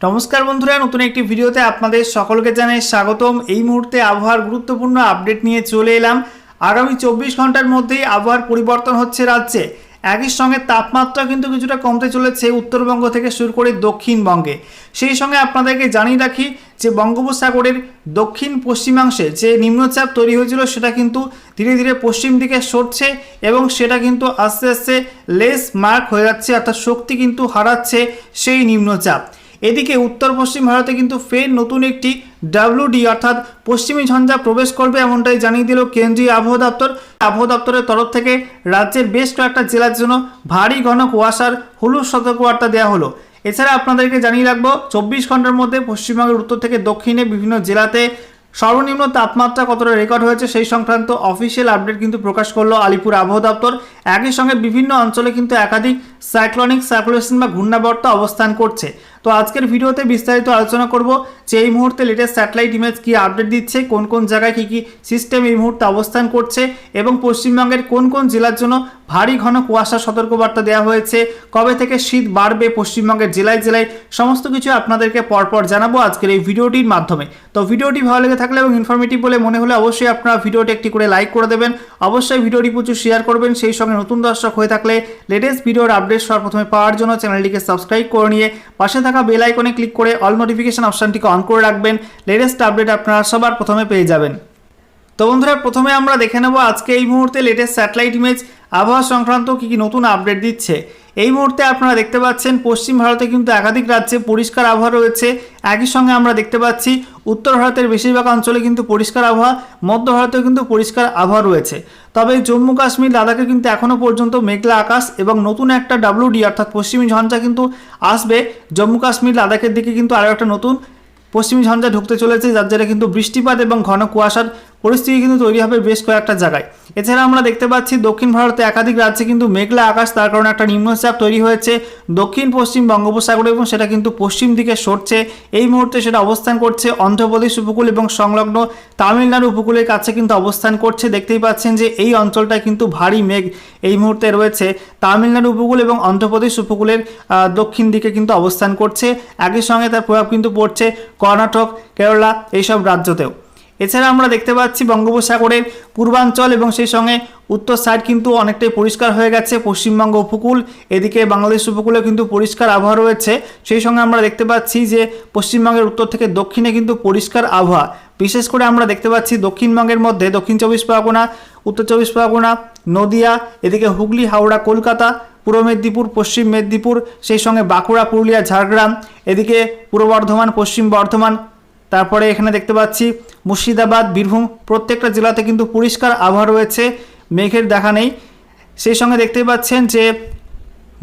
নমস্কার বন্ধুরা, নতুন একটি ভিডিওতে আপনাদের সকলকে জানাই স্বাগতম। এই মুহূর্তে আবহাওয়ার গুরুত্বপূর্ণ আপডেট নিয়ে চলে এলাম। আগামী চব্বিশ ঘণ্টার মধ্যেই আবহাওয়ার পরিবর্তন হচ্ছে রাজ্যে। একই সঙ্গে তাপমাত্রা কিন্তু কিছুটা কমতে চলেছে উত্তরবঙ্গ থেকে শুরু করে দক্ষিণবঙ্গে। সেই সঙ্গে আপনাদেরকে জানিয়ে রাখি যে বঙ্গোপসাগরের দক্ষিণ পশ্চিমাংশে যে নিম্নচাপ তৈরি হয়েছিল, সেটা কিন্তু ধীরে ধীরে পশ্চিম দিকে সরছে এবং সেটা কিন্তু আস্তে আস্তে লেস মার্ক হয়ে যাচ্ছে, অর্থাৎ শক্তি কিন্তু হারাচ্ছে সেই নিম্নচাপ। এদিকে উত্তর পশ্চিম ভারতে কিন্তু ফের নতুন একটি ডাব্লিউডি অর্থাৎ পশ্চিমী ঝঞ্ঝা প্রবেশ করবে এমনটাই জানিয়ে দিল কেন্দ্রীয় আবহাওয়া দপ্তর। আবহাওয়া দপ্তরের তরফ থেকে রাজ্যের বেশ কয়েকটা জেলার জন্য ভারী ঘন কুয়াশার হলুদ সতর্কবার্তা দেওয়া হলো। এছাড়া আপনাদেরকে জানিয়ে রাখব, চব্বিশ ঘণ্টার মধ্যে পশ্চিমবঙ্গের উত্তর থেকে দক্ষিণে বিভিন্ন জেলাতে সর্বনিম্ন তাপমাত্রা কতটা রেকর্ড হয়েছে সেই সংক্রান্ত অফিসিয়াল আপডেট কিন্তু প্রকাশ করল আলিপুর আবহাওয়া দপ্তর। একই সঙ্গে বিভিন্ন অঞ্চলে কিন্তু একাধিক সাইক্লনিক সার্কুলেশন বা ঘূর্ণাবর্ত অবস্থান করছে। তো আজকের ভিডিওতে বিস্তারিত আলোচনা করব যে এই মুহূর্তে লেটেস্ট স্যাটেলাইট ইমেজ কি আপডেট দিচ্ছে, কোন কোন জায়গায় কী কী সিস্টেম এই মুহূর্তে অবস্থান করছে এবং পশ্চিমবঙ্গের কোন কোন জেলার জন্য ভারী ঘন কুয়াশা সতর্কবার্তা দেওয়া হয়েছে, কবে থেকে শীত বাড়বে পশ্চিমবঙ্গের জেলায় জেলায়, সমস্ত কিছু আপনাদেরকে পরপর জানাব আজকের এই ভিডিওটির মাধ্যমে। তো ভিডিওটি ভালো লেগে থাকলে এবং ইনফরমেটিভ বলে মনে হলে অবশ্যই আপনারা ভিডিওটি একটি করে লাইক করে দেবেন। অবশ্যই ভিডিওটি প্রচুর শেয়ার করবেন, সেই সঙ্গে নতুন দর্শক হয়ে থাকলে লেটেস্ট ভিডিওর আপডেট সর্বপ্রথমে পাওয়ার জন্য চ্যানেলটিকে সাবস্ক্রাইব করে নিয়ে পাশে থাকা বেল আইকনে ক্লিক করে অল নোটিফিকেশন অপশানটিকে অন করে রাখবেন। লেটেস্ট আপডেট আপনারা সবার প্রথমে পেয়ে যাবেন। তো বন্ধুরা, প্রথমে আমরা দেখে নেব আজকে এই মুহূর্তে লেটেস্ট স্যাটেলাইট ইমেজ আবহাওয়া সংক্রান্ত কী কী নতুন আপডেট দিচ্ছে। এই মুহূর্তে আপনারা দেখতে পাচ্ছেন, পশ্চিম ভারতে কিন্তু একাধিক রাজ্যে পরিষ্কার আবহাওয়া রয়েছে। একই সঙ্গে আমরা দেখতে পাচ্ছি, উত্তর ভারতের বেশিরভাগ অঞ্চলে কিন্তু পরিষ্কার আবহাওয়া, মধ্য ভারতেও কিন্তু পরিষ্কার আবহাওয়া রয়েছে। তবে জম্মু কাশ্মীর, লাদাখে কিন্তু এখনও পর্যন্ত মেঘলা আকাশ এবং নতুন একটা ডাব্লিউডি অর্থাৎ পশ্চিমী ঝঞ্ঝা কিন্তু আসবে। জম্মু কাশ্মীর, লাদাখের দিকে কিন্তু আরও একটা নতুন পশ্চিমী ঝঞ্ঝা ঢুকতে চলেছে, যার জেরে কিন্তু বৃষ্টিপাত এবং ঘন কুয়াশার পরিস্থিতি কিন্তু তৈরি হবে বেশ কয়েকটা জায়গায়। এছাড়া আমরা দেখতে পাচ্ছি দক্ষিণ ভারতে একাধিক রাজ্যে কিন্তু মেঘলা আকাশ, তার কারণে একটা নিম্নচাপ তৈরি হয়েছে। দক্ষিণ, পশ্চিম বঙ্গোপসাগরে এবং সেটা কিন্তু পশ্চিম দিকে সরছে। এই মুহূর্তে সেটা অবস্থান করছে অন্ধ্রপ্রদেশ উপকূল এবং সংলগ্ন তামিলনাড়ু উপকূলের কাছে কিন্তু অবস্থান করছে। দেখতেই পাচ্ছেন যে এই অঞ্চলটা কিন্তু ভারী মেঘ এই মুহূর্তে রয়েছে। তামিলনাড়ু উপকূল এবং অন্ধ্রপ্রদেশ উপকূলের দক্ষিণ দিকে কিন্তু অবস্থান করছে। একই সঙ্গে তার প্রভাব কিন্তু পড়ছে কর্ণাটক, কেরালা, এইসব রাজ্যতেও। এছাড়া আমরা দেখতে পাচ্ছি বঙ্গোপসাগরের পূর্বাঞ্চল এবং সেই সঙ্গে উত্তর সাইড কিন্তু অনেকটাই পরিষ্কার হয়ে গেছে। পশ্চিমবঙ্গ উপকূল, এদিকে বাংলাদেশ উপকূলে কিন্তু পরিষ্কার আবহাওয়া রয়েছে। সেই সঙ্গে আমরা দেখতে পাচ্ছি যে পশ্চিমবঙ্গের উত্তর থেকে দক্ষিণে কিন্তু পরিষ্কার আবহাওয়া। বিশেষ করে আমরা দেখতে পাচ্ছি দক্ষিণবঙ্গের মধ্যে দক্ষিণ চব্বিশ পরগনা, উত্তর চব্বিশ পরগনা, নদিয়া, এদিকে হুগলি, হাওড়া, কলকাতা, পূর্ব মেদিনীপুর, পশ্চিম মেদিনীপুর, সেই সঙ্গে বাঁকুড়া, পুরুলিয়া, ঝাড়গ্রাম, এদিকে পূর্ব বর্ধমান, পশ্চিম বর্ধমান তারপরে এখানে দেখতে পাচ্ছি মুর্শিদাবাদ, বীরভূম, প্রত্যেকটা জেলাতে কিন্তু পরিষ্কার আবহাওয়া রয়েছে, মেঘের দেখা নেই। সেই সঙ্গে দেখতেই পাচ্ছেন যে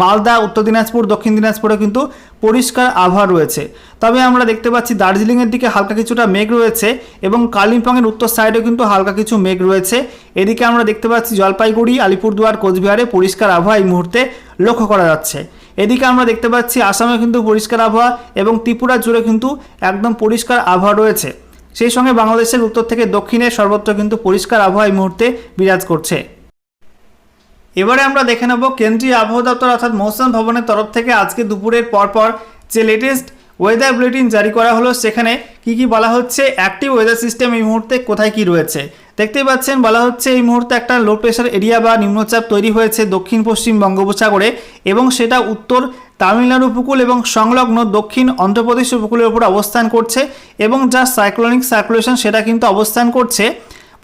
মালদা, উত্তর দিনাজপুর, দক্ষিণ দিনাজপুরে কিন্তু পরিষ্কার আবহাওয়া রয়েছে। তবে আমরা দেখতে পাচ্ছি দার্জিলিংয়ের দিকে হালকা কিছুটা মেঘ রয়েছে এবং কালিম্পংয়ের উত্তর সাইডেও কিন্তু হালকা কিছু মেঘ রয়েছে। এদিকে আমরা দেখতে পাচ্ছি জলপাইগুড়ি, আলিপুরদুয়ার, কোচবিহারে পরিষ্কার আবহাওয়া এই মুহূর্তে লক্ষ্য করা যাচ্ছে। এদিকে আমরা দেখতে পাচ্ছি আসামে কিন্তু পরিষ্কার আবহাওয়া এবং ত্রিপুরা জুড়ে কিন্তু একদম পরিষ্কার আবহাওয়া রয়েছে। সেই সঙ্গে বাংলাদেশের উত্তর থেকে দক্ষিণে সর্বত্র কিন্তু পরিষ্কার আবহাওয়া এই মুহূর্তে বিরাজ করছে। এবারে আমরা দেখে নেব কেন্দ্রীয় আবহাওয়া দপ্তর অর্থাৎ মৌসুম ভবনের তরফ থেকে আজকে দুপুরের পরপর যে লেটেস্ট ওয়েদার বুলেটিন জারি করা হলো, সেখানে কি কি বলা হচ্ছে অ্যাক্টিভ ওয়েদার সিস্টেম এই মুহূর্তে কোথায় কি রয়েছে? দেখতেই পাচ্ছেন, বলা হচ্ছে এই মুহূর্তে একটা লো প্রেশার এরিয়া বা নিম্নচাপ তৈরি হয়েছে দক্ষিণ পশ্চিম বঙ্গোপসাগরে এবং সেটা উত্তর তামিলনাড়ু উপকূল এবং সংলগ্ন দক্ষিণ অন্ধ্রপ্রদেশ উপকূলের উপর অবস্থান করছে এবং যা সাইক্লোনিক সার্কুলেশন সেটা কিন্তু অবস্থান করছে।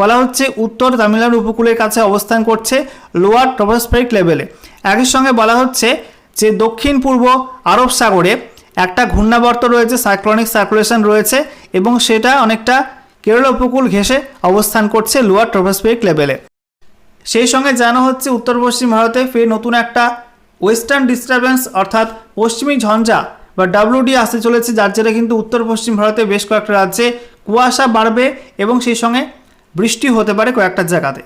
বলা হচ্ছে উত্তর তামিলনাড়ু উপকূলের কাছে অবস্থান করছে লোয়ার ট্রপোস্ফেরিক লেভেলে একই সঙ্গে বলা হচ্ছে যে দক্ষিণ পূর্ব আরব সাগরে একটা ঘূর্ণাবর্ত রয়েছে সাইক্লোনিক সার্কুলেশন রয়েছে এবং সেটা অনেকটা কেরল উপকূল ঘেঁষে অবস্থান করছে লোয়ার ট্রপোস্ফেরিক লেভেলে। সেই সঙ্গে জানা হচ্ছে উত্তর পশ্চিম ভারতে ফের নতুন একটা ওয়েস্টার্ন ডিস্টারবেন্স, অর্থাৎ পশ্চিমী ঝঞ্ঝা বা ডাব্লিউডি আসতে চলেছে, যার জেরে কিন্তু উত্তর পশ্চিম ভারতে বেশ কয়েকটা রাজ্যে কুয়াশা বাড়বে এবং সেই সঙ্গে বৃষ্টি হতে পারে কয়েকটা জায়গাতে।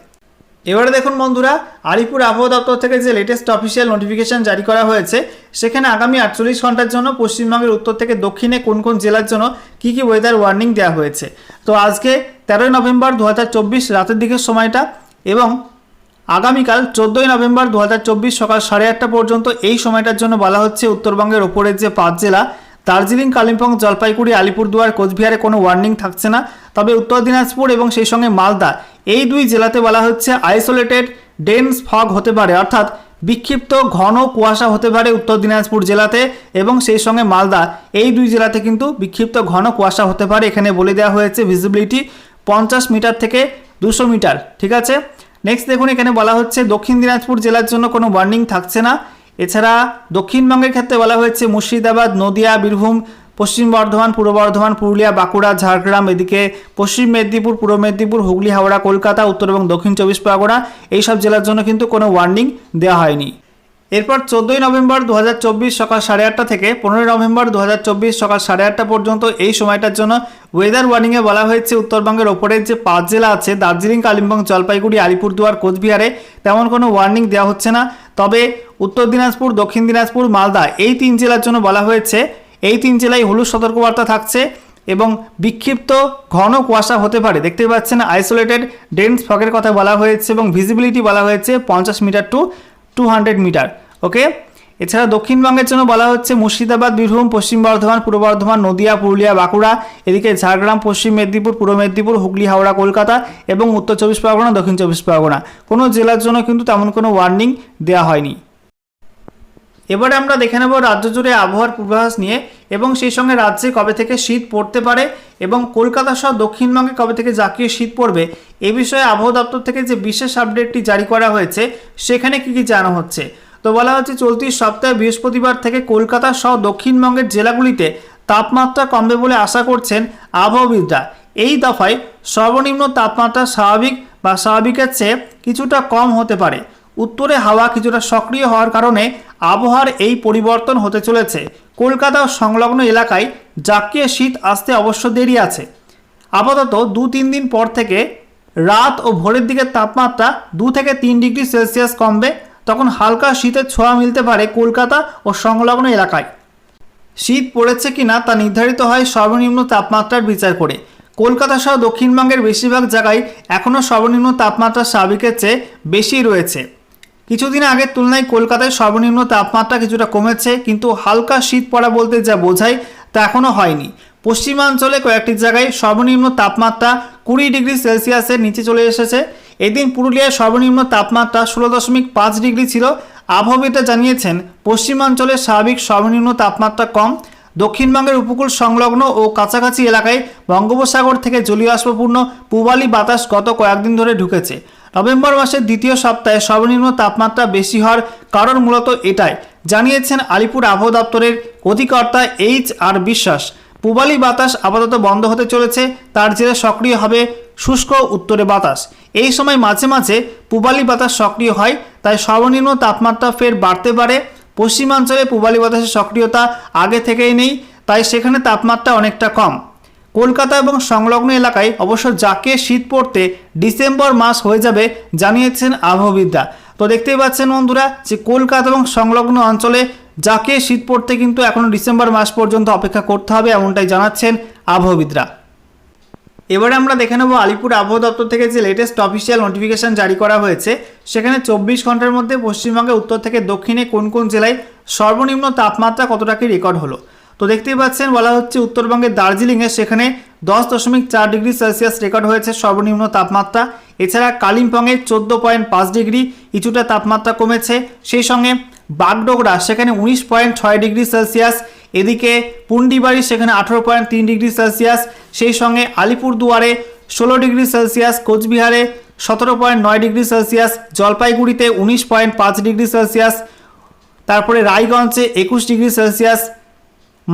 এবারে দেখুন বন্ধুরা, আলিপুর আবহাওয়া দপ্তর থেকে যে লেটেস্ট অফিসিয়াল নোটিফিকেশন জারি করা হয়েছে, সেখানে আগামী আটচল্লিশ ঘণ্টার জন্য পশ্চিমবঙ্গের উত্তর থেকে দক্ষিণে কোন কোন জেলার জন্য কী কী ওয়েদার ওয়ার্নিং দেওয়া হয়েছে। তো আজকে তেরোই নভেম্বর দু হাজার চব্বিশ রাতের দিকের সময়টা এবং আগামীকাল চোদ্দোই নভেম্বর দু হাজার চব্বিশ সকাল সাড়ে আটটা পর্যন্ত এই সময়টার জন্য বলা হচ্ছে উত্তরবঙ্গের ওপরের যে পাঁচ জেলা দার্জিলিং, কালিম্পং, জলপাইগুড়ি, আলিপুরদুয়ার, কোচবিহারে কোনো ওয়ার্নিং থাকছে না। তবে উত্তর দিনাজপুর এবং সেই সঙ্গে মালদা, এই দুই জেলাতে বলা হচ্ছে আইসোলেটেড ডেন্স ফগ হতে পারে। অর্থাৎ বিক্ষিপ্ত ঘন কুয়াশা হতে পারে উত্তর দিনাজপুর জেলাতে এবং সেই সঙ্গে মালদা, এই দুই জেলাতে কিন্তু বিক্ষিপ্ত ঘন কুয়াশা হতে পারে। এখানে বলে দেওয়া হয়েছে ভিজিবিলিটি পঞ্চাশ মিটার থেকে দুশো মিটার। ঠিক আছে? নেক্সট দেখুন, এখানে বলা হচ্ছে দক্ষিণ দিনাজপুর জেলার জন্য কোনো ওয়ার্নিং থাকছে না। এছাড়া দক্ষিণবঙ্গের ক্ষেত্রে বলা হয়েছে মুর্শিদাবাদ, নদিয়া, বীরভূম, পশ্চিম বর্ধমান, পূর্ব বর্ধমান, পুরুলিয়া, বাঁকুড়া, ঝাড়গ্রাম, এদিকে পশ্চিম মেদিনীপুর, পূর্ব মেদিনীপুর, হুগলি, হাওড়া, কলকাতা, উত্তর এবং দক্ষিণ চব্বিশ পরগনা এইসব জেলার জন্য কিন্তু কোনো ওয়ার্নিং দেওয়া হয়নি। এরপর চোদ্দোই নভেম্বর দু হাজার চব্বিশ সকাল সাড়ে আটটা থেকে পনেরোই নভেম্বর দু হাজার চব্বিশ সকাল সাড়ে আটটা পর্যন্ত এই সময়টার জন্য ওয়েদার ওয়ার্নিংয়ে বলা হয়েছে উত্তরবঙ্গের ওপরের যে পাঁচ জেলা আছে, দার্জিলিং, কালিম্পং, জলপাইগুড়ি, আলিপুরদুয়ার, কোচবিহারে তেমন কোনো ওয়ার্নিং দেওয়া হচ্ছে না। তবে উত্তর দিনাজপুর, দক্ষিণ দিনাজপুর, মালদা এই তিন জেলার জন্য বলা হয়েছে। এই তিন জেলায় হলুদ সতর্কবার্তা থাকছে এবং বিক্ষিপ্ত ঘন কুয়াশা হতে পারে। দেখতে পাচ্ছেন আইসোলেটেড ডেন্স ফগের কথা বলা হয়েছে এবং ভিজিবিলিটি বলা হয়েছে পঞ্চাশ metre to two hundred metre okay এছাড়া দক্ষিণবঙ্গের জন্য বলা হচ্ছে মুর্শিদাবাদ, বীরভূম, পশ্চিম বর্ধমান, পূর্ব বর্ধমান, নদিয়া, পুরুলিয়া, বাঁকুড়া, এদিকে ঝাড়গ্রাম, পশ্চিম মেদিনীপুর, পূর্ব মেদিনীপুর, হুগলি, হাওড়া, কলকাতা এবং উত্তর চব্বিশ পরগনা, দক্ষিণ চব্বিশ পরগনা। কোনো জেলার জন্য কিন্তু তেমন কোনো ওয়ার্নিং দেওয়া হয়নি। এবারে আমরা দেখে নেব রাজ্য জুড়ে আবহাওয়ার পূর্বাভাস নিয়ে এবং সেই সঙ্গে রাজ্যে কবে থেকে শীত পড়তে পারে এবং কলকাতা সহ দক্ষিণবঙ্গে কবে থেকে জাতীয় শীত পড়বে এ বিষয়ে আবহাওয়া দপ্তর থেকে যে বিশেষ আপডেটটি জারি করা হয়েছে, সেখানে কি কি জানা হচ্ছে? তো বলা হচ্ছে, চলতি সপ্তাহে বৃহস্পতিবার থেকে কলকাতা সহ দক্ষিণবঙ্গের জেলাগুলিতে তাপমাত্রা কমবে বলে আশা করছেন আবহাওয়াবিদরা। এই দফায় সর্বনিম্ন তাপমাত্রা স্বাভাবিক বা স্বাভাবিকের চেয়ে কিছুটা কম হতে পারে। উত্তরে হাওয়া কিছুটা সক্রিয় হওয়ার কারণে আবহাওয়ার এই পরিবর্তন হতে চলেছে। কলকাতা সংলগ্ন এলাকায় জাতীয় শীত আসতে অবশ্য দেরি আছে। আপাতত দু তিন দিন পর থেকে রাত ও ভোরের দিকে তাপমাত্রা দু থেকে তিন ডিগ্রি সেলসিয়াস কমবে। তখন হালকা শীতের ছোঁয়া মিলতে পারে কলকাতা ও সংলগ্ন এলাকায়। শীত পড়েছে কিনা তা নির্ধারিত হয় সর্বনিম্ন তাপমাত্রার বিচার করে। কলকাতা সহ দক্ষিণবঙ্গের বেশিরভাগ জায়গায় এখনও সর্বনিম্ন তাপমাত্রা স্বাভাবিকের চেয়ে বেশি রয়েছে। কিছুদিন আগের তুলনায় কলকাতায় সর্বনিম্ন তাপমাত্রা কিছুটা কমেছে, কিন্তু হালকা শীত পড়া বলতে যা বোঝায় তা এখনও হয়নি। পশ্চিমাঞ্চলে কয়েকটি জায়গায় সর্বনিম্ন তাপমাত্রা কুড়ি ডিগ্রি সেলসিয়াসের নিচে চলে এসেছে। এদিন পুরুলিয়ায় সর্বনিম্ন তাপমাত্রা ষোলো দশমিক পাঁচ ডিগ্রি ছিল। আবহাওয়িদরা জানিয়েছেন, পশ্চিমাঞ্চলে স্বাভাবিক সর্বনিম্ন তাপমাত্রা কম। দক্ষিণবঙ্গের উপকূল সংলগ্ন ও কাছাকাছি এলাকায় বঙ্গোপসাগর থেকে জলীয় বাষ্পপূর্ণ পূবালি বাতাস গত কয়েকদিন ধরে ঢুকেছে। নভেম্বর মাসের দ্বিতীয় সপ্তাহে সর্বনিম্ন তাপমাত্রা বেশি হওয়ার কারণ মূলত এটাই, জানিয়েছেন আলিপুর আবহাওয়া দপ্তরের অধিকর্তা এইচ আর বিশ্বাস। পূবালি বাতাস আপাতত বন্ধ হতে চলেছে, তার জেরে সক্রিয় হবে শুষ্ক উত্তরে বাতাস। এই সময় মাঝে মাঝে পূবালি বাতাস সক্রিয় হয়, তাই সর্বনিম্ন তাপমাত্রা ফের বাড়তে পারে। পশ্চিমাঞ্চলে পূবালি বাতাসের সক্রিয়তা আগে থেকেই নেই, তাই সেখানে তাপমাত্রা অনেকটা কম। কলকাতা এবং সংলগ্ন এলাকায় অবশ্য যাকে শীত পড়তে ডিসেম্বর মাস হয়ে যাবে জানিয়েছেন আবহাওয়িদরা তো দেখতেই পাচ্ছেন বন্ধুরা যে কলকাতা এবং সংলগ্ন অঞ্চলে যাকে শীত পড়তে কিন্তু এখনও ডিসেম্বর মাস পর্যন্ত অপেক্ষা করতে হবে এমনটাই জানাচ্ছেন আবহাওয়িদরা এবারে আমরা দেখে নেব আলিপুর আবহাওয়া দপ্তর থেকে যে লেটেস্ট অফিসিয়াল নোটিফিকেশন জারি করা হয়েছে, সেখানে চব্বিশ ঘণ্টার মধ্যে পশ্চিমবঙ্গে উত্তর থেকে দক্ষিণে কোন কোন জেলায় সর্বনিম্ন তাপমাত্রা কতটা কি রেকর্ড হলো? তো দেখতেই পাচ্ছেন, বলা হচ্ছে উত্তরবঙ্গের দার্জিলিংয়ে সেখানে দশ দশমিক চার ডিগ্রি সেলসিয়াস রেকর্ড হয়েছে সর্বনিম্ন তাপমাত্রা। এছাড়া কালিম্পংয়ে চোদ্দ পয়েন্ট পাঁচ ডিগ্রি কিছুটা তাপমাত্রা কমেছে। সেই সঙ্গে বাগডোগরা সেখানে উনিশ পয়েন্ট ছয় ডিগ্রি সেলসিয়াস, এদিকে পুন্ডিবাড়ি সেখানে আঠেরো পয়েন্ট তিন ডিগ্রি সেলসিয়াস, সেই সঙ্গে আলিপুরদুয়ারে ষোলো ডিগ্রি সেলসিয়াস, কোচবিহারে সতেরো পয়েন্ট নয় ডিগ্রি সেলসিয়াস, জলপাইগুড়িতে উনিশ পয়েন্ট পাঁচ ডিগ্রি সেলসিয়াস, তারপরে রায়গঞ্জে একুশ degree Celsius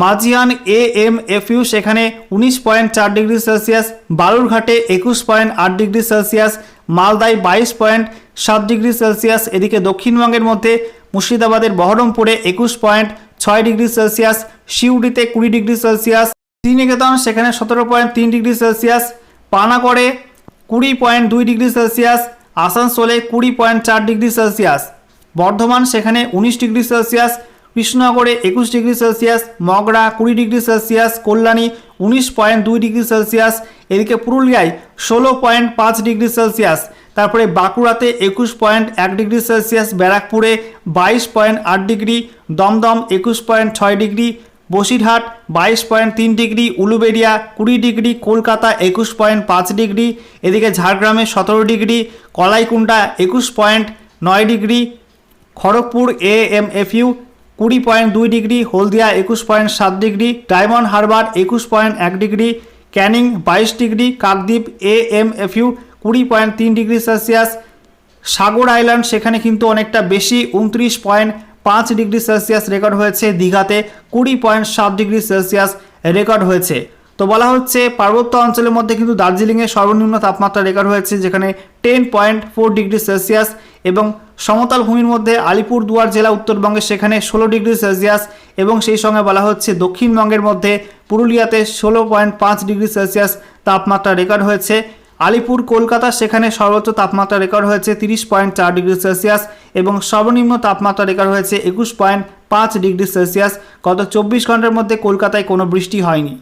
Majhian A M F U সেখানে উনিশ পয়েন্ট চার ডিগ্রি সেলসিয়াস, বালুরঘাটে একুশ পয়েন্ট আট ডিগ্রি সেলসিয়াস, মালদায় বাইশ পয়েন্ট সাত ডিগ্রি সেলসিয়াস, এদিকে দক্ষিণবঙ্গের মধ্যে মুর্শিদাবাদের বহরমপুরে একুশ পয়েন্ট ছয় ডিগ্রি সেলসিয়াস শিউড়িতে কুড়ি ডিগ্রি সেলসিয়াস, শ্রীনিকেতন সেখানে সতেরো পয়েন্ট তিন ডিগ্রি সেলসিয়াস, পানাগড়ে কুড়ি পয়েন্ট দুই ডিগ্রি সেলসিয়াস, আসানসোলে কুড়ি পয়েন্ট চার ডিগ্রি সেলসিয়াস। বর্ধমান সেখানে উনিশ ডিগ্রি সেলসিয়াস কৃষ্ণনগরে একুশ ডিগ্রি সেলসিয়াস, মগরা কুড়ি ডিগ্রি সেলসিয়াস, কল্যাণী উনিশ পয়েন্ট দুই ডিগ্রি সেলসিয়াস, এদিকে পুরুলিয়ায় ষোলো পয়েন্ট পাঁচ ডিগ্রি সেলসিয়াস, তারপরে বাঁকুড়াতে একুশ পয়েন্ট এক ডিগ্রি সেলসিয়াস, ব্যারাকপুরে বাইশ পয়েন্ট আট ডিগ্রি, দমদম একুশ পয়েন্ট ছয় ডিগ্রি, বসিরহাট বাইশ পয়েন্ট তিন ডিগ্রি, উলুবেড়িয়া কুড়ি ডিগ্রি, কলকাতা একুশ পয়েন্ট পাঁচ ডিগ্রি, এদিকে ঝাড়গ্রামে সতেরো ডিগ্রি কলাইকুণ্ডা একুশ পয়েন্ট নয় degree, Kharagpur A M F U কুড়ি পয়েন্ট দুই ডিগ্রি, হলদিয়া একুশ পয়েন্ট সাত ডিগ্রি, ডায়মন্ড হারবার একুশ পয়েন্ট এক ডিগ্রি, ক্যানিং বাইশ degree, Kakdwip A M F U কুড়ি পয়েন্ট তিন ডিগ্রি সেলসিয়াস। সাগর আইল্যান্ড সেখানে কিন্তু অনেকটা বেশি, উনত্রিশ পয়েন্ট পাঁচ ডিগ্রি সেলসিয়াস রেকর্ড হয়েছে দীঘাতে, কুড়ি পয়েন্ট সাত ডিগ্রি সেলসিয়াস রেকর্ড হয়েছে। তো বলা হচ্ছে পার্বত্য অঞ্চলের মধ্যে কিন্তু দার্জিলিংয়ে সর্বনিম্ন তাপমাত্রা রেকর্ড হয়েছে, যেখানে ten point four degree Celsius এবং সমতল ভূমির মধ্যে আলিপুরদুয়ার জেলা উত্তরবঙ্গে সেখানে ষোলো ডিগ্রি সেলসিয়াস এবং সেই সঙ্গে বলা হচ্ছে দক্ষিণবঙ্গের মধ্যে পুরুলিয়াতে ষোলো পয়েন্ট পাঁচ ডিগ্রি সেলসিয়াস তাপমাত্রা রেকর্ড হয়েছে। আলিপুর, কলকাতা সেখানে সর্বোচ্চ তাপমাত্রা রেকর্ড হয়েছে তিরিশ পয়েন্ট চার ডিগ্রি সেলসিয়াস এবং সর্বনিম্ন তাপমাত্রা রেকর্ড হয়েছে একুশ পয়েন্ট পাঁচ ডিগ্রি সেলসিয়াস গত চব্বিশ ঘণ্টার মধ্যে কলকাতায় কোনো বৃষ্টি হয়নি।